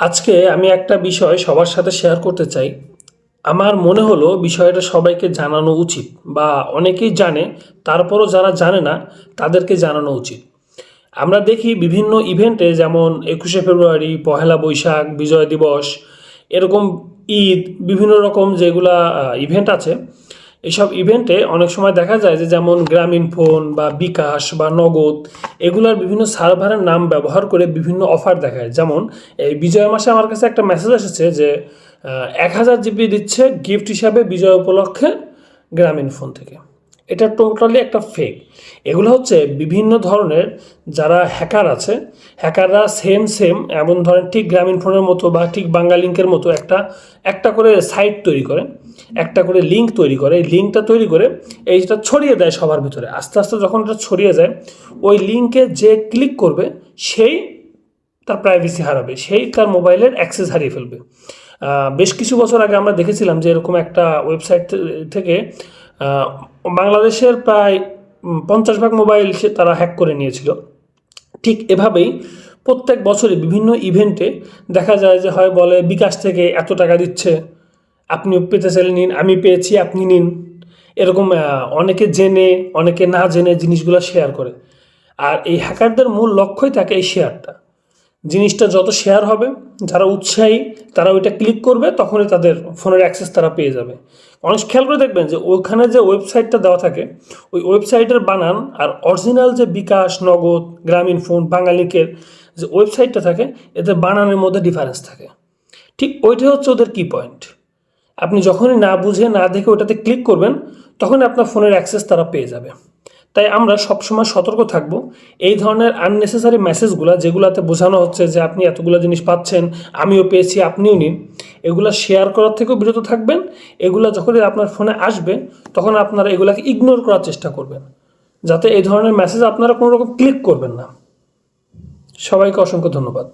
আজকে আমি একটা বিষয় সবার সাথে শেয়ার করতে চাই। আমার মনে হলো বিষয়টা সবাইকে জানানো উচিত বা অনেকেই জানে, তারপরও যারা জানে না, তাদেরকে জানানো উচিত। আমরা দেখি বিভিন্ন ইভেন্টে যেমন একুশে ফেব্রুয়ারি, পহেলা বৈশাখ, বিজয় দিবস, এরকম ঈদ, বিভিন্ন রকম যেগুলা ইভেন্ট আছে এইসব ইভেন্টে অনেক সময় দেখা যায় যে যেমন গ্রামীণ ফোন বা বিকাশ বা নগদ, এগুলার বিভিন্ন সার্ভারের নাম ব্যবহার করে বিভিন্ন অফার দেখায়। যেমন, এই বিজয় মাসে আমার কাছে একটা মেসেজ এসেছে যে এক হাজার জিবি দিচ্ছে গিফট হিসাবে বিজয় উপলক্ষে গ্রামীণ ফোন থেকে। এটা টোটালি একটা ফেক এগুলো হচ্ছে বিভিন্ন ধরনের যারা হ্যাকার আছে হ্যাকাররা সেম সেম এমন ধরেন ঠিক গ্রামীণ ফোনের মতো বা ঠিক বাংলা লিঙ্কের মতো একটা একটা করে সাইট তৈরি করে, একটা করে লিঙ্ক তৈরি করে। এই লিঙ্কটা তৈরি করে এইটা ছড়িয়ে দেয় সবার ভিতরে, আস্তে আস্তে যখন এটা ছড়িয়ে যায়, ওই লিঙ্কে যে ক্লিক করবে, সেই তার প্রাইভেসি হারাবে, সেই তার মোবাইলের অ্যাক্সেস হারিয়ে ফেলবে। বেশ কিছু বছর আগে আমরা দেখেছিলাম যে এরকম একটা ওয়েবসাইট থেকে বাংলাদেশের প্রায় পঞ্চাশ ভাগ মোবাইল সে তারা হ্যাক করে নিয়েছিল। ঠিক এভাবেই প্রত্যেক বছরে বিভিন্ন ইভেন্টে দেখা যায় যে হয় বলে, বিকাশ থেকে এত টাকা দিচ্ছে, আপনি পেতে চাইলে নিন, আমি পেয়েছি, আপনি নিন। এরকম অনেকে জেনে, অনেকে না জেনে জিনিসগুলো শেয়ার করে। আর এই হ্যাকারদের মূল লক্ষ্যই থাকে এই শেয়ারটা জিনিসটা যত শেয়ার হবে, যারা উৎসাহী, তারা ওইটা ক্লিক করবে, তখনই তাদের ফোনের অ্যাক্সেস তারা পেয়ে যাবে। অনেক খেয়াল করে দেখবেন যে ওইখানে যে ওয়েবসাইটটা দেওয়া থাকে, ওই ওয়েবসাইটের বানান আর অরিজিনাল যে বিকাশ, নগদ, গ্রামীণ ফোন বাঙালিকের যে ওয়েবসাইটটা থাকে এতে বানানের মধ্যে ডিফারেন্স থাকে। ঠিক ওইটাই হচ্ছে ওদের কি পয়েন্ট আপনি যখনই না বুঝে, না দেখে ওটাতে ক্লিক করবেন, তখনই আপনার ফোনের অ্যাক্সেস তারা পেয়ে যাবে। তাই আমরা সবসময় সতর্ক থাকব। এই ধরনের আননেসেসারি মেসেজগুলো যেগুলোতে বোঝানো হচ্ছে যে আপনি এতগুলো জিনিস পাচ্ছেন, আমিও পেয়েছি, আপনিও নিন, এগুলো শেয়ার করার থেকেও বিরত থাকবেন। এগুলো যখনই আপনার ফোনে আসবে, তখন আপনারা এগুলাকে ইগনোর করার চেষ্টা করবেন। যাতে এই ধরনের মেসেজ আপনারা কোনো রকম ক্লিক করবেন না। সবাইকে অসংখ্য ধন্যবাদ।